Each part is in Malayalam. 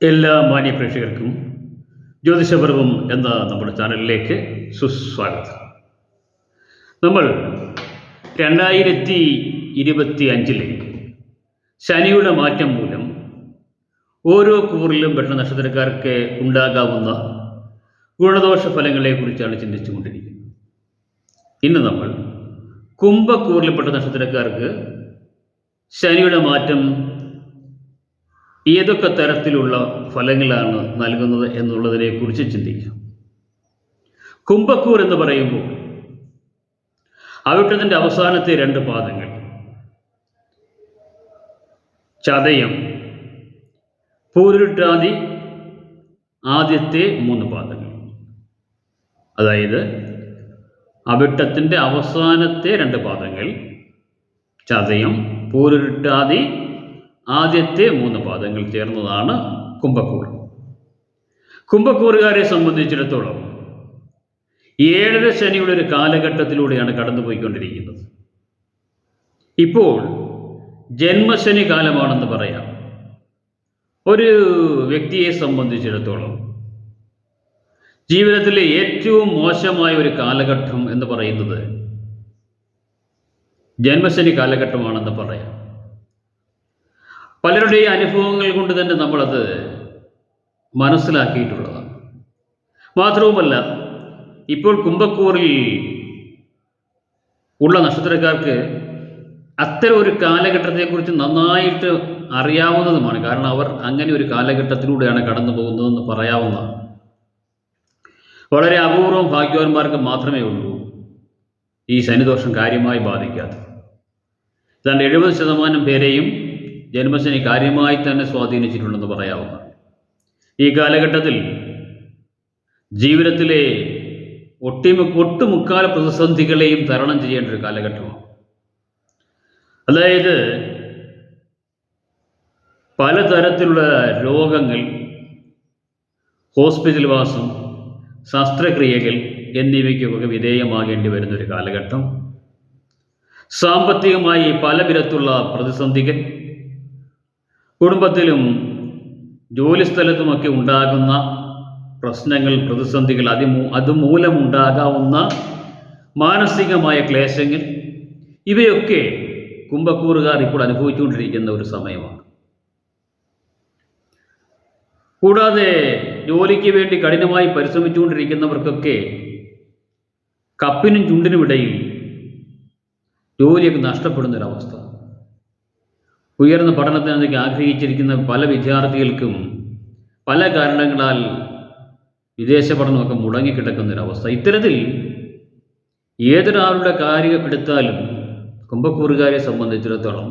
എല്ലാ മാന്യ പ്രേക്ഷകർക്കും ജ്യോതിഷപർവം എന്ന നമ്മുടെ ചാനലിലേക്ക് സുസ്വാഗതം. നമ്മൾ രണ്ടായിരത്തി ഇരുപത്തി അഞ്ചിലെ ശനിയുടെ മാറ്റം മൂലം ഓരോ കൂറിലും പെട്ട നക്ഷത്രക്കാർക്ക് ഉണ്ടാകാവുന്ന ഗുണദോഷ ഫലങ്ങളെക്കുറിച്ചാണ് ചിന്തിച്ചുകൊണ്ടിരിക്കുന്നത്. ഇന്ന് നമ്മൾ കുംഭക്കൂറിൽപ്പെട്ട നക്ഷത്രക്കാർക്ക് ശനിയുടെ മാറ്റം ഏതൊക്കെ തരത്തിലുള്ള ഫലങ്ങളാണ് നൽകുന്നത് എന്നുള്ളതിനെക്കുറിച്ച് ചിന്തിക്കാം. കുംഭക്കൂർ എന്ന് പറയുമ്പോൾ അവിട്ടത്തിന്റെ അവസാനത്തെ രണ്ട് പാദങ്ങൾ. ചതയം പൂരുട്ടാതി ആദ്യത്തെ മൂന്ന് പാദങ്ങൾ. അതായത് അവിട്ടത്തിന്റെ അവസാനത്തെ രണ്ട് പാദങ്ങൾ. ചതയം പൂരുരുട്ടാതി ആദ്യത്തെ മൂന്ന് പാദങ്ങൾ ചേർന്നതാണ് കുംഭക്കൂർ കുംഭക്കൂറുകാരെ സംബന്ധിച്ചിടത്തോളം ഏഴര ശനിയുടെ ഒരു കാലഘട്ടത്തിലൂടെയാണ് കടന്നുപോയിക്കൊണ്ടിരിക്കുന്നത്. ഇപ്പോൾ ജന്മശനി കാലമാണെന്ന് പറയാം. ഒരു വ്യക്തിയെ സംബന്ധിച്ചിടത്തോളം ജീവിതത്തിലെ ഏറ്റവും മോശമായ ഒരു കാലഘട്ടം എന്ന് പറയുന്നത് ജന്മശനി കാലഘട്ടമാണെന്ന് പറയാം. പലരുടെയും അനുഭവങ്ങൾ കൊണ്ട് തന്നെ നമ്മളത് മനസ്സിലാക്കിയിട്ടുള്ളതാണ്. മാത്രവുമല്ല ഇപ്പോൾ കുംഭക്കൂറിൽ ഉള്ള നക്ഷത്രക്കാർക്ക് അത്തരം ഒരു കാലഘട്ടത്തെക്കുറിച്ച് നന്നായിട്ട് അറിയാവുന്നതുമാണ്. കാരണം അവർ അങ്ങനെ ഒരു കാലഘട്ടത്തിലൂടെയാണ് കടന്നു പോകുന്നതെന്ന് പറയാവുന്നതാണ് വളരെ അപൂർവം ഭാഗ്യവാന്മാർക്ക് മാത്രമേ ഉള്ളൂ ഈ ശനിദോഷം കാര്യമായി ബാധിക്കാത്തത്. ഏതാണ്ട് എഴുപത് ശതമാനം പേരെയും ജന്മശനി കാര്യമായി തന്നെ സ്വാധീനിച്ചിട്ടുണ്ടെന്ന് പറയാവുന്ന ഈ കാലഘട്ടത്തിൽ ജീവിതത്തിലെ ഒട്ടിമു ഒട്ടുമുക്കാല പ്രതിസന്ധികളെയും തരണം ചെയ്യേണ്ട ഒരു കാലഘട്ടമാണ്. അതായത് പലതരത്തിലുള്ള രോഗങ്ങൾ ഹോസ്പിറ്റൽ വാസം ശസ്ത്രക്രിയകൾ എന്നിവയ്ക്കൊക്കെ വിധേയമാകേണ്ടി വരുന്ന ഒരു കാലഘട്ടം. സാമ്പത്തികമായി പല വിധത്തിലുള്ള പ്രതിസന്ധികൾ കുടുംബത്തിലും ജോലിസ്ഥലത്തുമൊക്കെ ഉണ്ടാകുന്ന പ്രശ്നങ്ങൾ പ്രതിസന്ധികൾ അതിമൂ അതുമൂലമുണ്ടാകാവുന്ന മാനസികമായ ക്ലേശങ്ങൾ ഇവയൊക്കെ കുംഭക്കൂറുകാർ ഇപ്പോൾ അനുഭവിച്ചുകൊണ്ടിരിക്കുന്ന ഒരു സമയമാണ്. കൂടാതെ ജോലിക്ക് വേണ്ടി കഠിനമായി പരിശ്രമിച്ചുകൊണ്ടിരിക്കുന്നവർക്കൊക്കെ കപ്പിനും ചുണ്ടിനും ഇടയിൽ ജോലിയൊക്കെ നഷ്ടപ്പെടുന്നൊരവസ്ഥ. ഉയർന്ന പഠനത്തിനൊക്കെ ആഗ്രഹിച്ചിരിക്കുന്ന പല വിദ്യാർത്ഥികൾക്കും പല കാരണങ്ങളാൽ വിദേശ പഠനമൊക്കെ മുടങ്ങിക്കിടക്കുന്നൊരവസ്ഥ. ഇത്തരത്തിൽ ഏതൊരാളുടെ കാര്യം എടുത്താലും കുംഭക്കൂറുകാരെ സംബന്ധിച്ചിടത്തോളം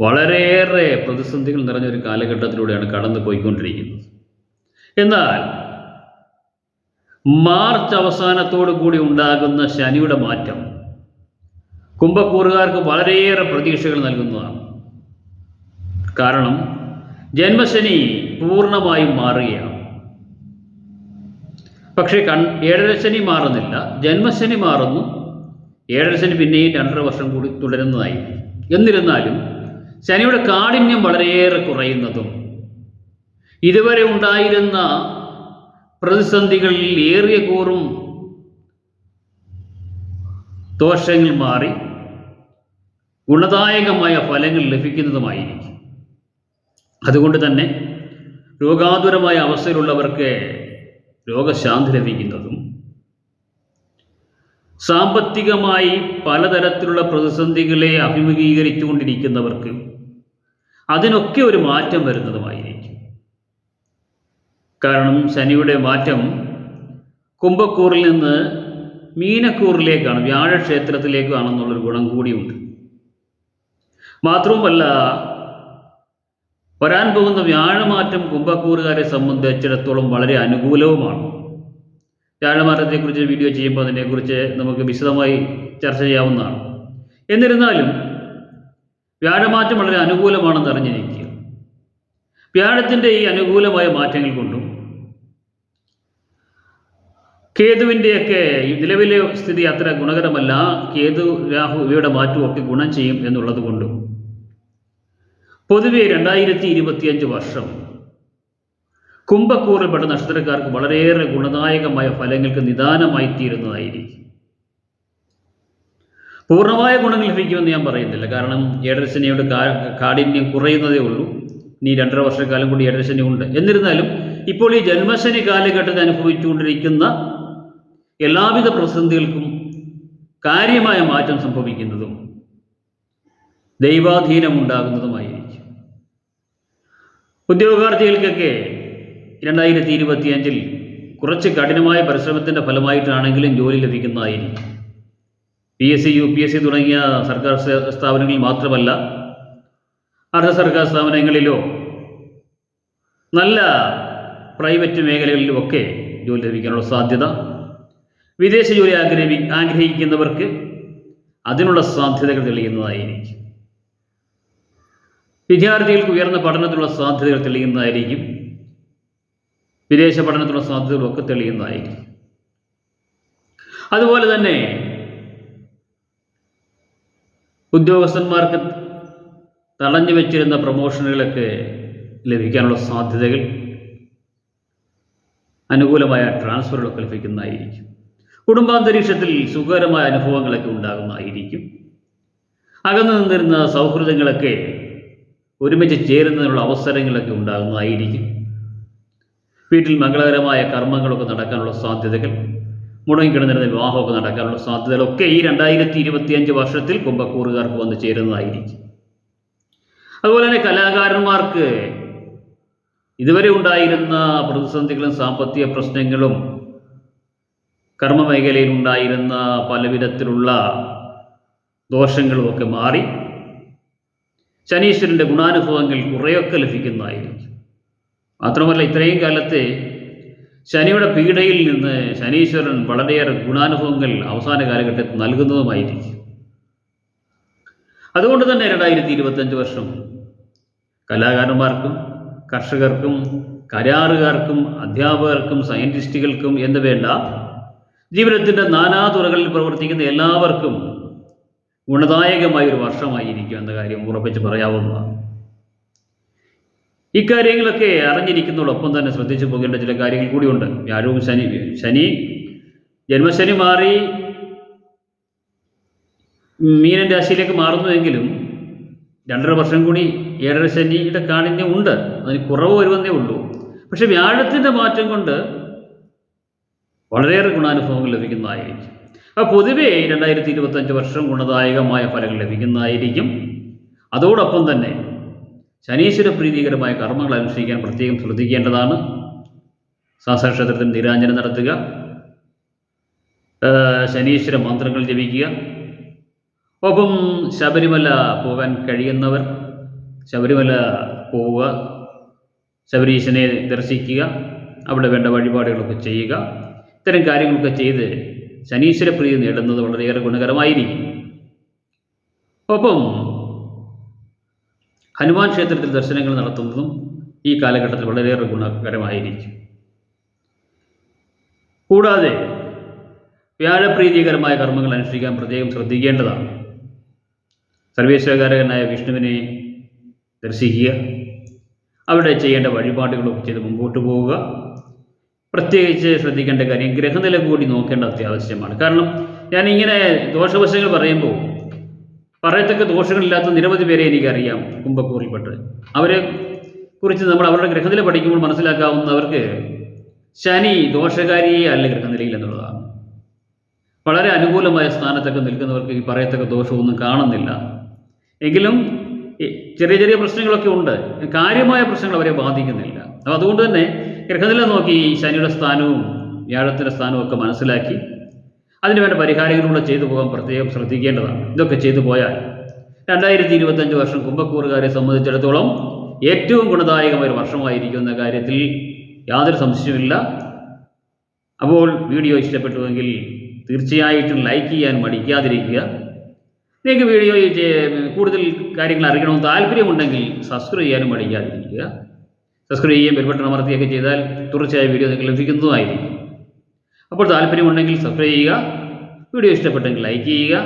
വളരെയേറെ പ്രതിസന്ധികൾ നിറഞ്ഞൊരു കാലഘട്ടത്തിലൂടെയാണ് കടന്നു പോയിക്കൊണ്ടിരിക്കുന്നത് എന്നാൽ മാർച്ച് അവസാനത്തോടു കൂടി ഉണ്ടാകുന്ന ശനിയുടെ മാറ്റം കുംഭക്കൂറുകാർക്ക് വളരെയേറെ പ്രതീക്ഷകൾ നൽകുന്നതാണ്. കാരണം ജന്മശനി പൂർണമായും മാറുകയാണ്. പക്ഷേ കൺ ഏഴര ശനി മാറുന്നില്ല. ജന്മശനി മാറുന്നു. ഏഴര ശനി പിന്നെയും രണ്ടര വർഷം കൂടി തുടരുന്നതായി എന്നിരുന്നാലും ശനിയുടെ കാഠിന്യം വളരെയേറെ കുറയുന്നതും ഇതുവരെ ഉണ്ടായിരുന്ന പ്രതിസന്ധികളിൽ ഏറിയ കൂറും ദോഷങ്ങൾ മാറി ഗുണദായകമായ ഫലങ്ങൾ ലഭിക്കുന്നതുമായിരിക്കും. അതുകൊണ്ട് തന്നെ രോഗാതുരമായ അവസ്ഥയിലുള്ളവർക്ക് രോഗശാന്തി ലഭിക്കുന്നതും സാമ്പത്തികമായി പലതരത്തിലുള്ള പ്രതിസന്ധികളെ അഭിമുഖീകരിച്ചുകൊണ്ടിരിക്കുന്നവർക്ക് അതിനൊക്കെ ഒരു മാറ്റം വരുന്നതുമായിരിക്കും. കാരണം ശനിയുടെ മാറ്റം കുംഭക്കൂറിൽ നിന്ന് മീനക്കൂറിലേക്കാണ് വ്യാഴക്ഷേത്രത്തിലേക്കാണെന്നുള്ളൊരു ഗുണം കൂടിയുണ്ട്. മാത്രവുമല്ല വരാൻ പോകുന്ന വ്യാഴമാറ്റം കുംഭക്കൂറുകാരെ സംബന്ധിച്ചിടത്തോളം വളരെ അനുകൂലവുമാണ്. വ്യാഴമാറ്റത്തെക്കുറിച്ച് വീഡിയോ ചെയ്യുമ്പോൾ അതിനെക്കുറിച്ച് നമുക്ക് വിശദമായി ചർച്ച ചെയ്യാവുന്നതാണ്. എന്നിരുന്നാലും വ്യാഴമാറ്റം വളരെ അനുകൂലമാണെന്ന് അറിഞ്ഞിരിക്കുക. വ്യാഴത്തിന്റെ ഈ അനുകൂലമായ മാറ്റങ്ങൾ കൊണ്ടും കേതുവിന്റെയൊക്കെ നിലവിലെ സ്ഥിതി അത്ര ഗുണകരമല്ല കേതു രാഹു ഇവയുടെ മാറ്റമൊക്കെ ഗുണം ചെയ്യും എന്നുള്ളത് കൊണ്ടും. പൊതുവെ രണ്ടായിരത്തി ഇരുപത്തിയഞ്ച് വർഷം. കുംഭക്കൂറിൽപ്പെട്ട നക്ഷത്രക്കാർക്ക് വളരെയേറെ ഗുണദായകമായ ഫലങ്ങൾക്ക് നിദാനമായി തീരുന്നതായിരിക്കും. പൂർണമായ ഗുണങ്ങൾ ലഭിക്കുമെന്ന് ഞാൻ പറയുന്നില്ല. കാരണം ഏഴരശനിയുടെ കാഠിന്യം കുറയുന്നതേ ഉള്ളൂ. ഇനി രണ്ടര വർഷക്കാലം കൂടി ഏഴരശനി ഉണ്ട്. എന്നിരുന്നാലും ഇപ്പോൾ ഈ ജന്മശനി കാലഘട്ടത്തിൽ അനുഭവിച്ചുകൊണ്ടിരിക്കുന്ന എല്ലാവിധ പ്രതിസന്ധികൾക്കും കാര്യമായ മാറ്റം സംഭവിക്കുന്നതും ദൈവാധീനം ഉണ്ടാകുന്നതുമായിരിക്കും ഉദ്യോഗാർത്ഥികൾക്കൊക്കെ രണ്ടായിരത്തി ഇരുപത്തിയഞ്ചിൽ കുറച്ച് കഠിനമായ പരിശ്രമത്തിന്റെ ഫലമായിട്ടാണെങ്കിലും ജോലി ലഭിക്കുന്നതായിരിക്കും. P S C U P S C തുടങ്ങിയ സർക്കാർ സ്ഥാപനങ്ങളിൽ മാത്രമല്ല അർദ്ധ സർക്കാർ സ്ഥാപനങ്ങളിലോ നല്ല പ്രൈവറ്റ് മേഖലകളിലുമൊക്കെ ജോലി ലഭിക്കാനുള്ള സാധ്യത വിദേശ ജോലി ആഗ്രഹി ആഗ്രഹിക്കുന്നവർക്ക് അതിനുള്ള സാധ്യതകൾ തെളിയുന്നതായിരിക്കും. വിദ്യാർത്ഥികൾക്ക് ഉയർന്ന പഠനത്തിനുള്ള സാധ്യതകൾ തെളിയുന്നതായിരിക്കും. വിദേശ പഠനത്തിനുള്ള സാധ്യതകളൊക്കെ തെളിയുന്നതായിരിക്കും. അതുപോലെ തന്നെ ഉദ്യോഗസ്ഥന്മാർക്ക് തടഞ്ഞു വെച്ചിരുന്ന പ്രൊമോഷനുകളൊക്കെ ലഭിക്കാനുള്ള സാധ്യതകൾ അനുകൂലമായ ട്രാൻസ്ഫറുകളൊക്കെ ലഭിക്കുന്നതായിരിക്കും. കുടുംബാന്തരീക്ഷത്തിൽ സുഖകരമായ അനുഭവങ്ങളൊക്കെ ഉണ്ടാകുന്നതായിരിക്കും. അകന്നു നിന്നിരുന്ന സൗഹൃദങ്ങളൊക്കെ ഒരുമിച്ച് ചേരുന്നതിനുള്ള അവസരങ്ങളൊക്കെ ഉണ്ടാകുന്നതായിരിക്കും. വീട്ടിൽ മംഗളകരമായ കർമ്മങ്ങളൊക്കെ നടക്കാനുള്ള സാധ്യതകൾ മുടങ്ങിക്കിടന്നിരുന്ന വിവാഹമൊക്കെ നടക്കാനുള്ള സാധ്യതകളൊക്കെ ഈ രണ്ടായിരത്തി ഇരുപത്തിയഞ്ച് വർഷത്തിൽ കുംഭക്കൂറുകാർക്ക് വന്ന് ചേരുന്നതായിരിക്കും. അതുപോലെ തന്നെ കലാകാരന്മാർക്ക് ഇതുവരെ ഉണ്ടായിരുന്ന പ്രതിസന്ധികളും സാമ്പത്തിക പ്രശ്നങ്ങളും കർമ്മമേഖലയിൽ ഉണ്ടായിരുന്ന പലവിധത്തിലുള്ള ദോഷങ്ങളുമൊക്കെ മാറി ശനീശ്വരന്റെ ഗുണാനുഭവങ്ങൾ കുറേയൊക്കെ ലഭിക്കുന്നതായിരിക്കും മാത്രമല്ല ഇത്രയും കാലത്തെ ശനിയുടെ പീഡയിൽ നിന്ന് ശനീശ്വരൻ വളരെയേറെ ഗുണാനുഭവങ്ങൾ അവസാന കാലഘട്ടത്തിൽ നൽകുന്നതുമായിരിക്കും. അതുകൊണ്ട് തന്നെ രണ്ടായിരത്തി ഇരുപത്തഞ്ച് വർഷം കലാകാരന്മാർക്കും കർഷകർക്കും കരാറുകാർക്കും അധ്യാപകർക്കും സയന്റിസ്റ്റുകൾക്കും എന്ന് വേണ്ട ജീവിതത്തിന്റെ നാനാതുറകളിൽ പ്രവർത്തിക്കുന്ന എല്ലാവർക്കും ഗുണദായകമായ ഒരു വർഷമായിരിക്കും എന്ന കാര്യം ഉറപ്പിച്ച് പറയാവുന്നതാണ്. ഇക്കാര്യങ്ങളൊക്കെ അറിഞ്ഞിരിക്കുന്നതോടൊപ്പം തന്നെ ശ്രദ്ധിച്ചു പോകേണ്ട ചില കാര്യങ്ങൾ കൂടിയുണ്ട്. വ്യാഴവും ശനി ശനി ജന്മശനി മാറി മീനൻ രാശിയിലേക്ക് മാറുന്നുവെങ്കിലും രണ്ടര വർഷം കൂടി ഏഴര ശനിയുടെ കാഠിന്യം ഉണ്ട്. അതിന് കുറവ് വരുമെന്നേ ഉള്ളൂ. പക്ഷെ വ്യാഴത്തിന്റെ മാറ്റം കൊണ്ട് വളരെയേറെ ഗുണാനുഭവങ്ങൾ ലഭിക്കുന്നതായിരിക്കും. അപ്പോൾ പൊതുവേ രണ്ടായിരത്തി ഇരുപത്തഞ്ച് വർഷം ഗുണദായകമായ ഫലങ്ങൾ ലഭിക്കുന്നതായിരിക്കും. അതോടൊപ്പം തന്നെ ശനീശ്വര പ്രീതികരമായ കർമ്മങ്ങൾ അനുഷ്ഠിക്കാൻ പ്രത്യേകം ശ്രദ്ധിക്കേണ്ടതാണ്. ശാസ്താക്ഷേത്രത്തിൽ നീരാഞ്ജനം നടത്തുക. ശനീശ്വര മന്ത്രങ്ങൾ ജപിക്കുക. ഒപ്പം ശബരിമല പോകാൻ കഴിയുന്നവർ ശബരിമല പോവുക. ശബരീശനെ ദർശിക്കുക. അവിടെ വേണ്ട വഴിപാടുകളൊക്കെ ചെയ്യുക. ഇത്തരം കാര്യങ്ങളൊക്കെ ചെയ്ത് ശനീശ്വര പ്രീതി നേടുന്നത് വളരെയേറെ ഗുണകരമായിരിക്കും. ഒപ്പം ഹനുമാൻ ക്ഷേത്രത്തിൽ ദർശനങ്ങൾ നടത്തുന്നതും ഈ കാലഘട്ടത്തിൽ വളരെയേറെ ഗുണകരമായിരിക്കും. കൂടാതെ വ്യാഴപ്രീതികരമായ കർമ്മങ്ങൾ അനുഷ്ഠിക്കാൻ പ്രത്യേകം ശ്രദ്ധിക്കേണ്ടതാണ്. സർവേശ്വരകാരകനായ വിഷ്ണുവിനെ ദർശിക്കുക അവിടെ ചെയ്യേണ്ട വഴിപാടുകളൊക്കെ ചെയ്ത് മുമ്പോട്ട് പോവുക പ്രത്യേകിച്ച് ശ്രദ്ധിക്കേണ്ട കാര്യം ഗ്രഹനില കൂടി നോക്കേണ്ട അത്യാവശ്യമാണ്. കാരണം ഞാനിങ്ങനെ ദോഷവശങ്ങൾ പറയുമ്പോൾ പറയത്തക്ക ദോഷങ്ങളില്ലാത്ത നിരവധി പേരെ എനിക്കറിയാം കുംഭക്കൂറിൽപ്പെട്ട് അവരെ കുറിച്ച് നമ്മൾ അവരുടെ ഗ്രഹനില പഠിക്കുമ്പോൾ മനസ്സിലാക്കാവുന്നവർക്ക് ശനി ദോഷകാരിയെ അല്ല ഗ്രഹനിലയിൽ എന്നുള്ളതാണ്. വളരെ അനുകൂലമായ സ്ഥാനത്തൊക്കെ നിൽക്കുന്നവർക്ക് ഈ പറയത്തക്ക ദോഷമൊന്നും കാണുന്നില്ല. എങ്കിലും ചെറിയ ചെറിയ പ്രശ്നങ്ങളൊക്കെ ഉണ്ട്. കാര്യമായ പ്രശ്നങ്ങൾ അവരെ ബാധിക്കുന്നില്ല. അപ്പോൾ അതുകൊണ്ട് തന്നെ ഗ്രഹനില നോക്കി ശനിയുടെ സ്ഥാനവും വ്യാഴത്തിന്റെ സ്ഥാനവും ഒക്കെ മനസ്സിലാക്കി അതിന് വേണ്ട പരിഹാരങ്ങളിലൂടെ ചെയ്തു പോകാൻ പ്രത്യേകം ശ്രദ്ധിക്കേണ്ടതാണ്. ഇതൊക്കെ ചെയ്തു പോയാൽ രണ്ടായിരത്തി ഇരുപത്തഞ്ച് വർഷം കുംഭക്കൂറുകാരെ സംബന്ധിച്ചിടത്തോളം ഏറ്റവും ഗുണദായകമായ ഒരു വർഷമായിരിക്കും എന്ന കാര്യത്തിൽ യാതൊരു സംശയവുമില്ല. അപ്പോൾ വീഡിയോ ഇഷ്ടപ്പെട്ടുവെങ്കിൽ തീർച്ചയായിട്ടും ലൈക്ക് ചെയ്യാൻ മടിക്കാതിരിക്കുക. നിങ്ങൾക്ക് വീഡിയോ കൂടുതൽ കാര്യങ്ങൾ അറിയണമെന്ന് താല്പര്യമുണ്ടെങ്കിൽ സബ്സ്ക്രൈബ് ചെയ്യാനും മടിക്കാതിരിക്കുക. സബ്സ്ക്രൈബ് ചെയ്യുകയും ബെൽബട്ടൺ അമർത്തിയൊക്കെ ചെയ്താൽ തുടർച്ചയായ വീഡിയോ നിങ്ങൾക്ക് ലഭിക്കുന്നതുമായിരിക്കും. അപ്പോൾ താല്പര്യമുണ്ടെങ്കിൽ സബ്സ്ക്രൈബ് ചെയ്യുക വീഡിയോ ഇഷ്ടപ്പെട്ടെങ്കിൽ ലൈക്ക് ചെയ്യുക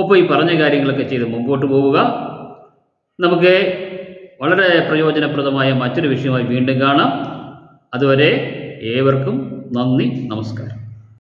ഒപ്പം ഈ പറഞ്ഞ കാര്യങ്ങളൊക്കെ ചെയ്ത് മുമ്പോട്ട് പോവുക. നമുക്ക് വളരെ പ്രയോജനപ്രദമായ മറ്റൊരു വിഷയമായി വീണ്ടും കാണാം. അതുവരെ ഏവർക്കും നന്ദി നമസ്കാരം.